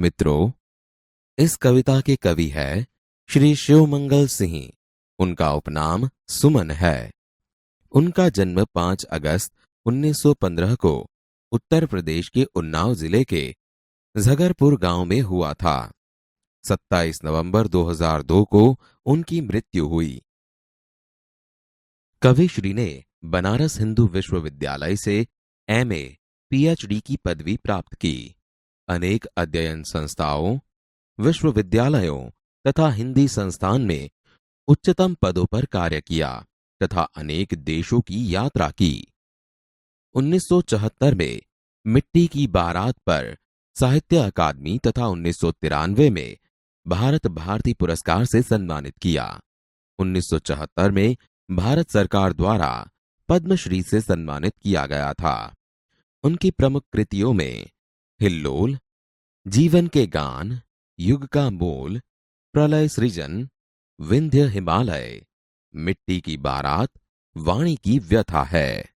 मित्रों इस कविता के कवि है श्री शिवमंगल सिंह। उनका उपनाम सुमन है। उनका जन्म 5 अगस्त 1915 को उत्तर प्रदेश के उन्नाव ज़िले के झगरपुर गाँव में हुआ था। 27 नवंबर 2002 को उनकी मृत्यु हुई। कवि श्री ने बनारस हिंदू विश्वविद्यालय से एमए, पीएचडी की पदवी प्राप्त की। अनेक अध्ययन संस्थाओं, विश्वविद्यालयों तथा हिंदी संस्थान में उच्चतम पदों पर कार्य किया तथा अनेक देशों की यात्रा की। 1974 में मिट्टी की बारात पर साहित्य अकादमी तथा उन्नीस सौ तिरानवे में भारत भारती पुरस्कार से सम्मानित किया। 1974 में भारत सरकार द्वारा पद्मश्री से सम्मानित किया गया था। उनकी प्रमुख कृतियों में हिल्लोल जीवन के गान, युग का मूल प्रलय सृजन, विंध्य हिमालय, मिट्टी की बारात, वाणी की व्यथा है।